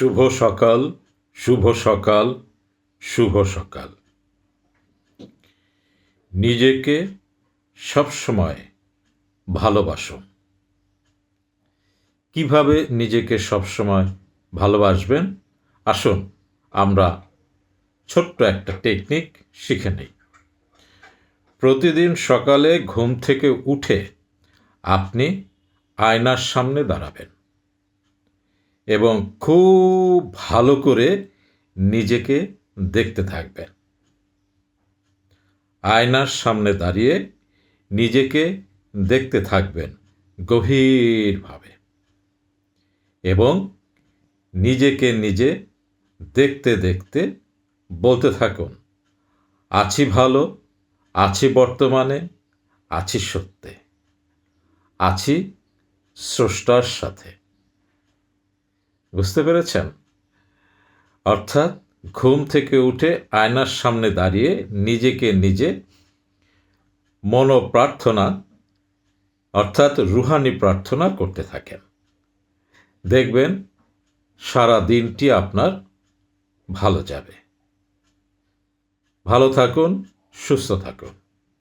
শুভ সকাল শুভ সকাল শুভ সকাল। নিজেকে সবসময় ভালোবাসো। কীভাবে নিজেকে সবসময় ভালোবাসবেন? আসুন, আমরা ছোট্ট একটা টেকনিক শিখে নিই। প্রতিদিন সকালে ঘুম থেকে উঠে আপনি আয়নার সামনে দাঁড়াবেন। এবং খুব ভালো করে নিজেকে দেখতে থাকবেন আয়নার সামনে দাঁড়িয়ে নিজেকে দেখতে থাকবেন গভীরভাবে এবং নিজেকে নিজে দেখতে দেখতে বলতে থাকুন, আছি ভালো, আছি বর্তমানে, আছি সত্যে, আছি স্রষ্টার সাথে। বুঝতে পেরেছেন? অর্থাৎ ঘুম থেকে উঠে আয়নার সামনে দাঁড়িয়ে নিজেকে নিজে মনোপ্রার্থনা, অর্থাৎ রুহানি প্রার্থনা করতে থাকেন। দেখবেন সারা দিনটি আপনার ভালো যাবে। ভালো থাকুন, সুস্থ থাকুন।